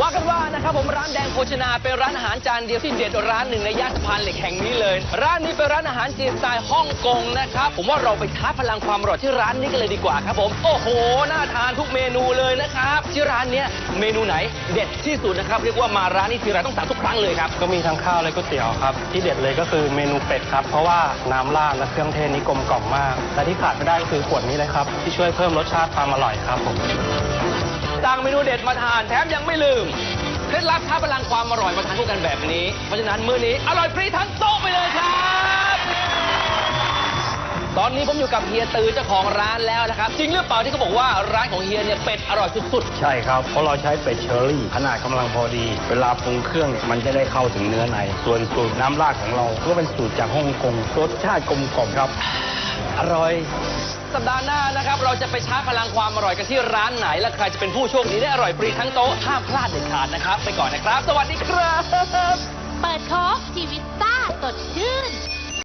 ว่ากันว่านะครับผมร้านแดงโภชนาเป็นร้านอาหารจานเดียวที่เด็ดร้านหนึ่งในย่านสะพานเหล็กแห่งนี้เลย ร้านนี้เป็นร้านอาหารจีนสไตล์ฮ่องกงนะครับผมว่าเราไปท้าพลังความอร่อยที่ร้านนี้กันเลยดีกว่าครับผมโอ้โหน่าทานทุกเมนูเลยนะครับที่ร้านเนี้ยเมนูไหนเด็ดที่สุดนะครับเรียกว่ามาร้านนี้ทีไรต้องสั่งทุกครั้งเลยครับก็มีทั้งข้าวและก๋วยเตี๋ยวครับ ที่เด็ดเลยก็คือเมนูเป็ดครับ เพราะว่าน้ำราดและเครื่องเทศนี้กลมกล่อมมาก และที่ขาดไม่ได้ก็คือขวดนี้เลยครับที่ช่วยเพิ่มรสชาติความอร่อยครับผม สั่งเมนูเด็ดมาทานแถมยังไม่ลืมเคล็ดลับท้าพลังความอร่อยมาทานคู่กันแบบนี้ เพราะฉะนั้นมื้อนี้อร่อยฟรีทั้งโต๊ะไปเลยครับ ตอนนี้ผมอยู่กับเฮียตือเจ้าของร้านแล้วนะครับ จริงหรือเปล่าที่เขาบอกว่าร้านของเฮียเนี่ยเป็ดอร่อยสุดใช่ครับ เพราะเราใช้เป็ดเชอรี่ ขนาดกำลังพอดี เวลาปรุงเครื่องมันจะได้เข้าถึงเนื้อใน ส่วนสูตรน้ำราดของเรา ก็เป็นสูตรจากฮ่องกงรสชาติกลมกล่อมครับ อร่อย สัปดาห์หน้านะครับ เราจะไปช้าพลังความอร่อยกันที่ร้านไหน และใครจะเป็นผู้โชคดีได้อร่อยฟรีทั้งโต๊ะห้ามพลาดเด็ดขาดนะครับ ไปก่อนนะครับ สวัสดีครับ เปิดโคกชีวิตซ่าสดชื่น